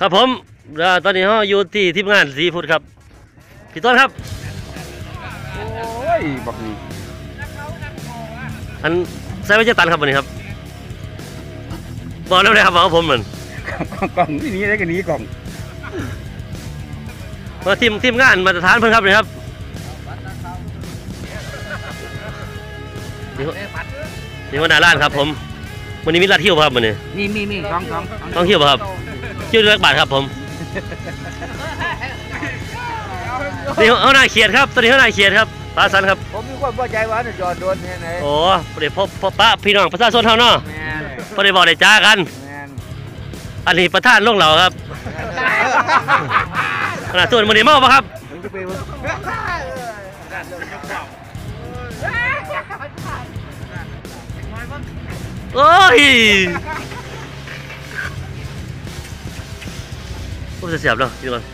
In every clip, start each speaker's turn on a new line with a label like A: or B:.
A: ครับผมแล้วตอนนี้เราอยู่ที่ทีมงานซีฟู้ดครับ พี่ต้นครับ
B: โอ้ยบักนี่
A: อันใส่ไว้เจตันครับวันนี้ครับบอกแล้วนะครับว่าผมเหมือน
B: กล่องที่นี้ได้กันนี้กล่อง
A: มาทีมทีมงานมาตรฐานเพิ่นครับนี่ครับนี่หัวนี่หัวหน้าร้านครับ ผมวันนี้มีลาดเที่ยวป่ะครับวันนี้
B: มีมีมีสองสอง
A: ต้องเที่ยวป่ะครับ เที่ยวเลือกบาทครับผม นี่หัวหน้าเขียดครับ ตัวนี้หัวหน้าเขียดครับปลาสันครับ
C: ผมมีความพอใจว่าจะจอดโดนเนี่ยไหน
A: โอ้เดี๋ยวพบพบปะพี่น้องประชาชนเท่าเนาะ
C: แมน
A: พอได้บอกได้จ้ากัน
C: แมน
A: อันนี้ประธานลงเหล่าครับขนาดส่วนมันนี้เมาปะครับ
C: มึงจะไปวะ
A: โอ้ย ผมจะเสียบแล้วพี่ก่อน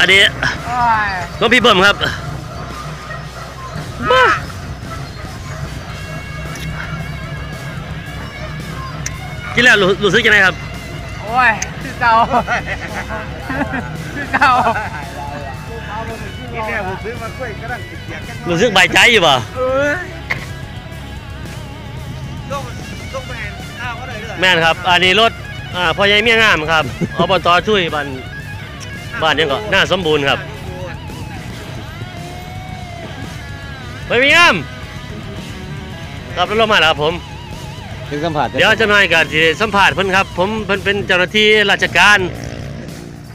A: อันนี้น้องพี่เบิ่มครับมากินแล้วรู้รู้สึกยังไงครับ
C: โอ้ยคือเก่าคือเก่านี่เนี่ยผมซื้อมาคุยก็ได้เสียงกัน
A: รู้สึกใบายใจอยู่ป่ะ แม่นครับ อันนี้รถอ่าพ่อใหญ่เมียงามครับ อบตช่วยบ้านบ้านยังก็หน้าสมบูรณ์ครับไปเมียงามครับรถมาแล้วครับผม
B: ถึงสัมผัส
A: เดี๋ยวเจะหน่อยกับสัมภาษณ์เพิ่นครับ ผมเพิ่นเป็นเจ้าหน้าที่ราชการ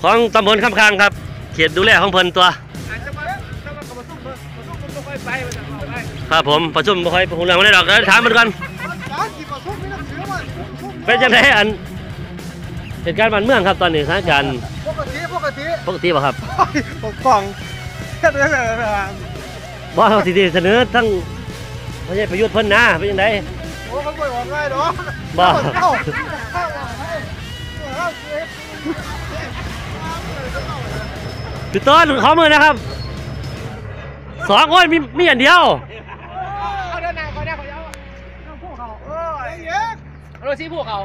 A: ของตำบลคำคางครับ เขตดูแลของเพิ่นตัว
C: อาจจะมาจะมากระตุ้นมาตุ้นมันต้องไปไปมันจะเอาไป
A: ครับผมประชุมบ่ค่อยพูดเรื่องไม่ได้ดอกเดี๋ยวถามมันก่อน เป็นจังไดอันเหตุการณ์บ้านเมืองครับตอนนี้สถานการณ์
C: ปกติปกติ
A: ปกติป่ะครับ
C: ปกป้องแค่นั้นแหละ
A: บ่เฮาสิเสนอทั้งพระเจ้าประยุทธ์เพิ่นนะเป็นจังได
C: โอ้เขาไม่ออกง่ายเนาะ
A: บ้าพี่ต้นขอมือนะครับสองคนมีมีอันเดียว
C: เอาเดินหน้าก่อะเขาเอาเอาพวกเขาเออไอ้เหี้ย
B: รถซีพวกเขา